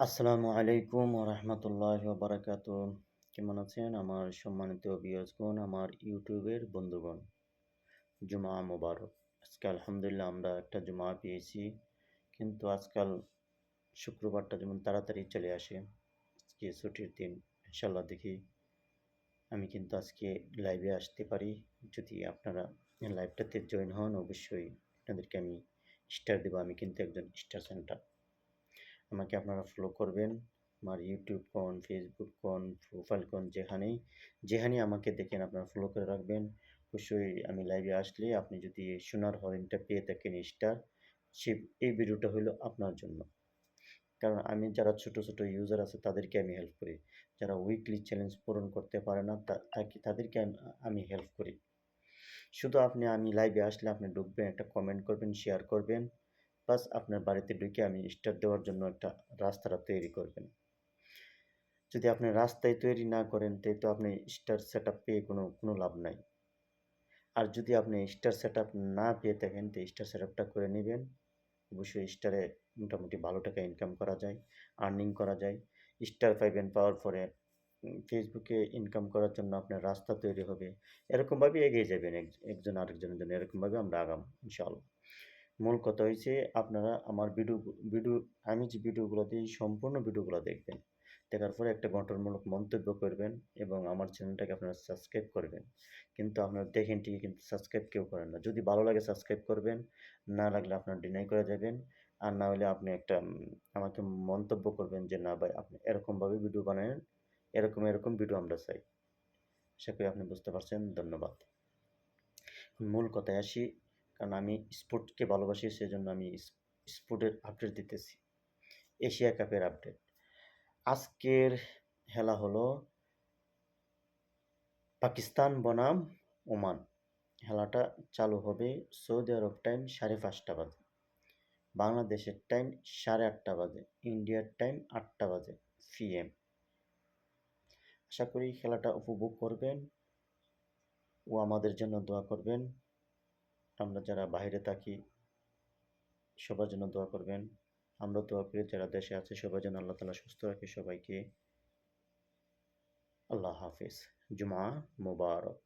আসসালামু আলাইকুম রহমতুল্লাহ বারাকাত কেমন আছেন আমার সম্মানিত বিয়সগণ আমার ইউটিউবের বন্ধুগণ? জুমা মোবারক। আজকে আলহামদুলিল্লাহ আমরা একটা জুমা পেয়েছি, কিন্তু আজকাল শুক্রবারটা যেমন তাড়াতাড়ি চলে আসে, আজকে ছুটির দিন ইনশাল্লাহ দেখি। আমি কিন্তু আজকে লাইভে আসতে পারি, যদি আপনারা লাইভটাতে জয়েন হন, অবশ্যই আপনাদেরকে আমি স্টার দেবো, আমি কিন্তু একজন স্টার সেন্টার আমাকে আপনারা ফলো করবেন। আমার ইউটিউব কোন ফেসবুক কোন প্রোফাইল কোন, যেখানেই যেখানেই আমাকে দেখেন আপনারা ফলো করে রাখবেন। অবশ্যই আমি লাইভে আসলে আপনি যদি সোনার হরিণটা পেয়ে থাকেন স্টার সে, এই ভিডিওটা হলো আপনার জন্য। কারণ আমি যারা ছোট ছোট ইউজার আছে, তাদেরকে আমি হেল্প করি। যারা উইকলি চ্যালেঞ্জ পূরণ করতে পারে না তাকে তাদেরকে আমি হেল্প করি। শুধু আপনি, আমি লাইভে আসলে আপনি ঢুকবেন, একটা কমেন্ট করবেন শেয়ার করবেন। প্লাস আপনার বাড়িতে ঢুকে আমি স্টার দেওয়ার জন্য একটা রাস্তাটা তৈরি করবেন। যদি আপনি রাস্তায় তৈরি না করেন তাই তো আপনি স্টার সেট আপ পেয়ে কোনো কোনো লাভ নাই। আর যদি আপনি স্টার সেট আপ না পেয়ে থাকেন তো স্টার সেট আপটা করে নেবেন। অবশ্যই স্টারে মোটামুটি ভালো টাকা ইনকাম করা যায়, আর্নিং করা যায়। স্টার পাইবেন পাওয়ার পরে ফেসবুকে ইনকাম করার জন্য আপনার রাস্তা তৈরি হবে। এরকমভাবে এগিয়ে যাবেন একজন আরেকজনের জন্য, এরকমভাবে আমরা আগাম, ইনশাআল্লাহ। মূল কথা হয়েছে আপনারা আমার ভিডিও ভিডিও আমি যে ভিডিওগুলো দিই, সম্পূর্ণ ভিডিওগুলো দেখবেন। দেখার পরে একটা গঠনমূলক মন্তব্য করবেন এবং আমার চ্যানেলটাকে আপনারা সাবস্ক্রাইব করবেন। কিন্তু আপনারা দেখেন ঠিকই কিন্তু সাবস্ক্রাইব কেউ করেন না। যদি ভালো লাগে সাবস্ক্রাইব করবেন, না লাগলে আপনার ডিনাই করে যাবেন। আর না হলে আপনি একটা আমাকে মন্তব্য করবেন যে, না ভাই, আপনি এরকমভাবে ভিডিও বানান এরকম এরকম ভিডিও আমরা চাই। করি আপনি বুঝতে পারছেন। ধন্যবাদ। মূল কথায় আসি। কারণ আমি স্পোর্টকে ভালোবাসি, সেজন্য আমি স্পোর্টের আপডেট দিতেছি। এশিয়া কাপের আপডেট আজকের খেলা হলো পাকিস্তান বনাম ওমান। খেলাটা চালু হবে সৌদি আরব টাইম সাড়ে পাঁচটা বাজে। বাংলাদেশের টাইম সাড়ে আটটা বাজে। ইন্ডিয়ার টাইম আটটা বাজে পিএম আশা করি খেলাটা উপভোগ করবেন। ও আমাদের জন্য দোয়া করবেন। আমরা যারা বাইরে থাকি, সবার জন্য দোয়া করবেন। আমরা দোয়া করি যারা দেশে আছে সবার জন্য আল্লাহ তালা সুস্থ রাখে সবাইকে। আল্লাহ হাফিজ। জুমা মুবারক।